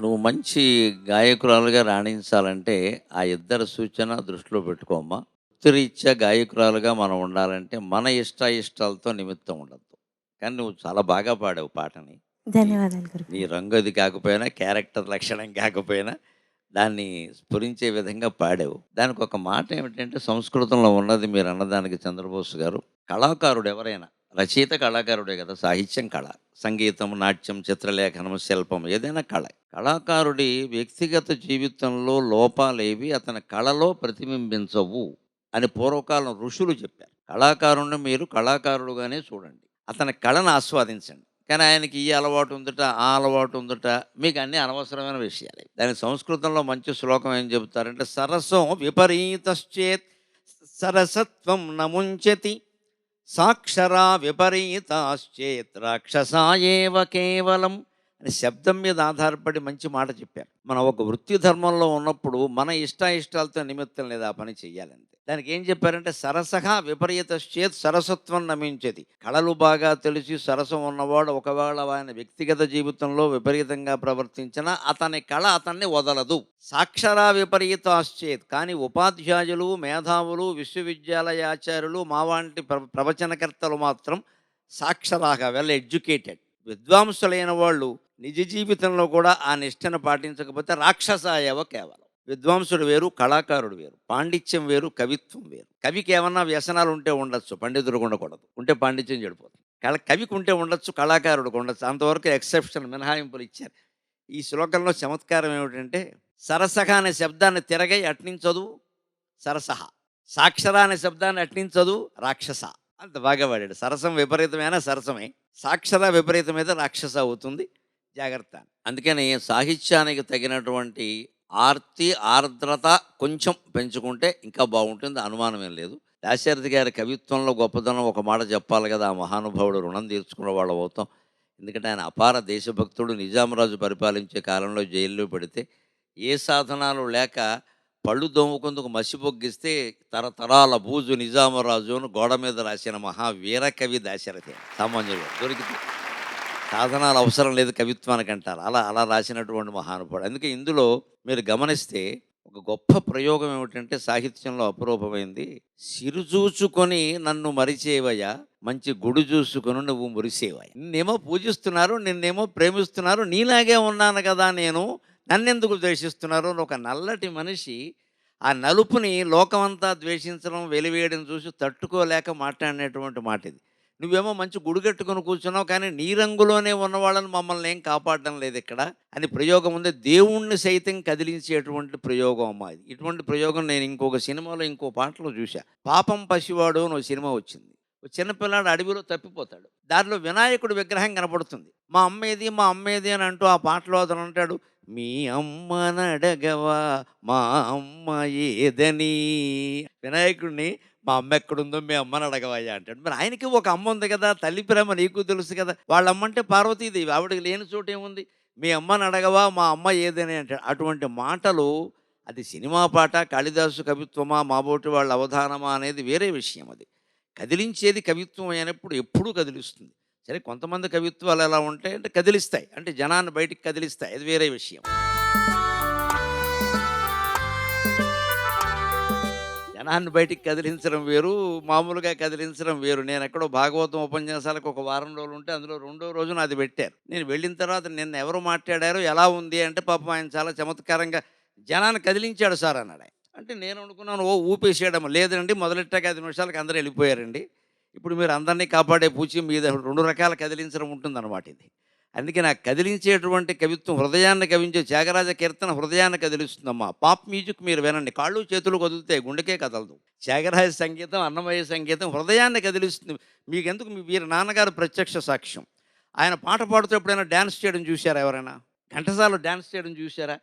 నువ్వు మంచి గాయకురాలుగా రాణించాలంటే ఆ ఇద్దరు సూచన దృష్టిలో పెట్టుకోమ్మా. వృత్తిరీత్యా గాయకురాలుగా మనం ఉండాలంటే మన ఇష్ట ఇష్టాలతో నిమిత్తం ఉండద్దు. కానీ నువ్వు చాలా బాగా పాడావు పాటని. ధన్యవాదాలు నీ రంగు అది కాకపోయినా క్యారెక్టర్ లక్షణం కాకపోయినా దాన్ని స్ఫురించే విధంగా పాడావు. దానికి ఒక మాట ఏమిటంటే సంస్కృతంలో ఉన్నది మీరు అన్నదానికి చంద్రబోస్ గారు. కళాకారుడు ఎవరైనా రచయిత కళాకారుడే కదా సాహిత్యం కళ. సంగీతం నాట్యం చిత్రలేఖనం శిల్పం ఏదైనా కళ. కళాకారుడి వ్యక్తిగత జీవితంలో లోపాలేవి అతని కళలో ప్రతిబింబించవు అని పూర్వకాలం ఋషులు చెప్పారు. కళాకారుణ్ణి మీరు కళాకారుడుగానే చూడండి. అతని కళను ఆస్వాదించండి. కానీ ఆయనకి ఈ అలవాటు ఉందట ఆ అలవాటు ఉందట మీకు అన్ని అనవసరమైన విషయాలే. దాని సంస్కృతంలో మంచి శ్లోకం ఏం చెబుతారంటే సరసం విపరీతశ్చేత్ సరసత్వం నముంచతి సాక్షరా విపరీతాశ్చేత్ రాక్షసాయేవ కేవలం అని శబ్దం మీద ఆధారపడి మంచి మాట చెప్పారు. మనం ఒక వృత్తి ధర్మంలో ఉన్నప్పుడు మన ఇష్ట ఇష్టాలతో నిమిత్తం లేదా ఆ పని చెయ్యాలంతే దానికి ఏం చెప్పారంటే సరసగా విపరీత చేత్ సరసత్వం నమించేది. కళలు బాగా తెలిసి సరసం ఉన్నవాడు ఒకవేళ ఆయన వ్యక్తిగత జీవితంలో విపరీతంగా ప్రవర్తించినా అతని కళ అతన్ని వదలదు. సాక్షరా విపరీతాశ్చేత్. కానీ ఉపాధ్యాయులు మేధావులు విశ్వవిద్యాలయాచార్యులు మా వంటి ప్ర ప్రవచనకర్తలు మాత్రం సాక్షరాగా వెల్ ఎడ్యుకేటెడ్ విద్వాంసులైన వాళ్ళు నిజ జీవితంలో కూడా ఆ నిష్టను పాటించకపోతే రాక్షసాయవ కేవలం. విద్వాంసుడు వేరు కళాకారుడు వేరు పాండిత్యం వేరు కవిత్వం వేరు. కవికి ఏమన్నా వ్యసనాలు ఉంటే ఉండొచ్చు పండితుడికి ఉండకూడదు. ఉంటే పాండిత్యం చెడిపోతుంది. కళ కవికి ఉంటే ఉండొచ్చు కళాకారుడికి ఉండొచ్చు అంతవరకు ఎక్సెప్షన్ మినహాయింపులు ఇచ్చారు. ఈ శ్లోకంలో చమత్కారం ఏమిటంటే సరసహ అనే శబ్దాన్ని తిరగై అట్నించదు సరసహ. సాక్షర అనే శబ్దాన్ని అట్నించదు రాక్షస. అంత బాగా వాడాడు. సరసం విపరీతమైన సరసమే. సాక్షర విపరీతమైతే రాక్షస అవుతుంది. జాగ్రత్త. అందుకని సాహిత్యానికి తగినటువంటి ఆర్తి ఆర్ద్రత కొంచెం పెంచుకుంటే ఇంకా బాగుంటుంది. అనుమానం ఏం లేదు. దాశరథి గారి కవిత్వంలో గొప్పదనం ఒక మాట చెప్పాలి కదా ఆ మహానుభావుడు రుణం తీర్చుకున్న వాళ్ళు అవుతాం. ఎందుకంటే ఆయన అపార దేశభక్తుడు నిజామరాజు పరిపాలించే కాలంలో జైల్లో పెడితే ఏ సాధనాలు లేక పళ్ళు దోముకుందుకు మసిబొగ్గిస్తే తరతరాల బూజు నిజామరాజు అని గోడ మీద రాసిన మహావీర కవి దాశరథి. సామాన్యుడు దొరికితే సాధనాలు అవసరం లేదు కవిత్వానికి అంటారు. అలా అలా రాసినటువంటి మహానుభావుడు. అందుకే ఇందులో మీరు గమనిస్తే ఒక గొప్ప ప్రయోగం ఏమిటంటే సాహిత్యంలో అపురూపమైంది. సిరు చూచుకొని నన్ను మరిచేవయ్యా మంచి గుడి చూసుకొని నువ్వు మురిసేవయ్య. నిన్నేమో పూజిస్తున్నారు నిన్నేమో ప్రేమిస్తున్నారు నీలాగే ఉన్నాను కదా నేను నన్నెందుకు ద్వేషిస్తున్నారు అని ఒక నల్లటి మనిషి ఆ నలుపుని లోకమంతా ద్వేషించడం వెలివేయడం చూసి తట్టుకోలేక మాట్లాడినటువంటి మాట ఇది నువ్వేమో మంచి గుడి కట్టుకొని కూర్చున్నావు కానీ నీ రంగులోనే ఉన్న వాళ్ళని మమ్మల్ని ఏం కాపాడడం లేదు ఇక్కడ. అని ప్రయోగం ఉంది. దేవుణ్ణి సైతం కదిలించేటువంటి ప్రయోగం అమ్మా అది ఇటువంటి ప్రయోగం నేను ఇంకొక సినిమాలో ఇంకో పాటలో చూశా. పాపం పసివాడు అని ఒక సినిమా వచ్చింది. ఒక చిన్నపిల్లాడు అడవిలో తప్పిపోతాడు. దారిలో వినాయకుడు విగ్రహం కనపడుతుంది. మా అమ్మేది మా అమ్మేది అని అంటూ ఆ పాటలో అతను అంటాడు మీ అమ్మనడగవా మా అమ్మ ఏదని? వినాయకుడిని మా అమ్మ ఎక్కడుందో మీ అమ్మని అడగవయ్యా అంటాడు. మరి ఆయనకి ఒక అమ్మ ఉంది కదా తల్లి ప్రేమ నీకు తెలుసు కదా వాళ్ళ అమ్మ అంటే పార్వతీదేవి ఆవిడకి లేని చోటు ఏముంది? మీ అమ్మని అడగవా మా అమ్మ ఏదని అంటాడు అటువంటి మాటలు అది సినిమా పాట కాళిదాసు కవిత్వమా మాబోటి వాళ్ళ అవధానమా అనేది వేరే విషయం అది. కదిలించేది కవిత్వం అయినప్పుడు ఎప్పుడూ కదిలిస్తుంది. సరే కొంతమంది కవిత్వాలు ఎలా ఉంటాయి అంటే కదిలిస్తాయి. అంటే జనాన్ని బయటికి కదిలిస్తాయి. అది వేరే విషయం. జ్ఞానాన్ని బయటికి కదిలించడం వేరు మామూలుగా కదిలించడం వేరు. నేను ఎక్కడో భాగవతం ఉపన్యాసాలకు ఒక వారం రోజులు ఉంటే అందులో రెండో రోజున అది పెట్టారు. నేను వెళ్ళిన తర్వాత నిన్న ఎవరు మాట్లాడారో ఎలా ఉంది అంటే పాపం ఆయన చాలా చమత్కారంగా జనాన్ని కదిలించాడు సార్ అన్నాడు ఆయన. అంటే నేను అనుకున్నాను ఓ ఊపేసేయడం లేదండి మొదలెట్టాక ఐదు నిమిషాలకు అందరూ వెళ్ళిపోయారండి. ఇప్పుడు మీరు అందరినీ కాపాడే పూచి మీద రెండు రకాల కదిలించడం ఉంటుందన్నమాట ఇది. అందుకే నాకు కదిలించేటువంటి కవిత్వం హృదయాన్ని కవించే త్యాగరాజ కీర్తన హృదయాన్ని కదిలిస్తుందమ్మా. పాప్ మ్యూజిక్ మీరు వినండి. కాళ్ళు చేతులు కదులుతాయి గుండెకే కదలదు. త్యాగరాజ సంగీతం అన్నమయ్య సంగీతం హృదయాన్ని కదిలిస్తుంది. మీకు ఎందుకు మీ వీరి నాన్నగారు ప్రత్యక్ష సాక్ష్యం? ఆయన పాట పాడుతూ ఎప్పుడైనా డ్యాన్స్ చేయడం చూశారా ఎవరైనా? ఘంటసాలు డ్యాన్స్ చేయడం చూశారా?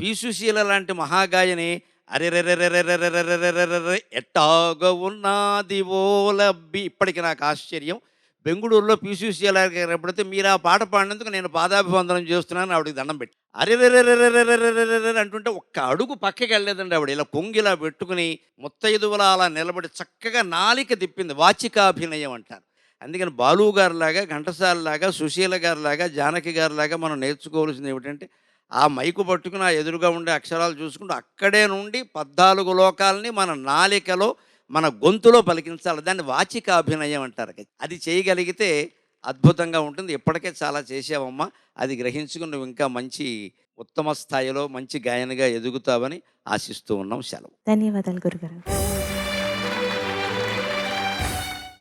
పీసుశీల లాంటి మహాగాయని అరెరెరెరెరెరెరెరెరెరెరె ఎట్టాగ ఉన్నది లబ్బి ఇప్పటికి నాకు ఆశ్చర్యం బెంగళూరులో పీసీసీఎల్ ఎప్పుడైతే మీరు ఆ పాట పాడినందుకు నేను పాదాభివందనం చేస్తున్నాను ఆవిడకి దండం పెట్టి అరెరెరెరెరెరెరెరెరె అంటుంటే ఒక్క అడుగు పక్కకి వెళ్ళలేదండి ఆవిడ ఇలా కొంగిలా పెట్టుకుని ముత్తైదువల అలా నిలబడి చక్కగా నాలిక తిప్పింది వాచికాభినయం అంటారు అందుకని బాలు గారిలాగా ఘంటసాలలాగా సుశీల గారిలాగా జానకి గారిలాగా మనం నేర్చుకోవాల్సింది ఏమిటంటే ఆ మైకు పట్టుకుని ఆ ఎదురుగా ఉండే అక్షరాలు చూసుకుంటూ అక్కడే నుండి పద్నాలుగు లోకాలని మన నాలికలో మన గొంతులో పలికించాలి. దాన్ని వాచిక అభినయం అంటారు. అది చేయగలిగితే అద్భుతంగా ఉంటుంది. ఇప్పటికే చాలా చేసావమ్మా అది గ్రహించుకుని నువ్వు ఇంకా మంచి ఉత్తమ స్థాయిలో మంచి గాయనిగా ఎదుగుతావని ఆశిస్తూ ఉన్నాం. సెలవు. ధన్యవాదాలు గురుగారు.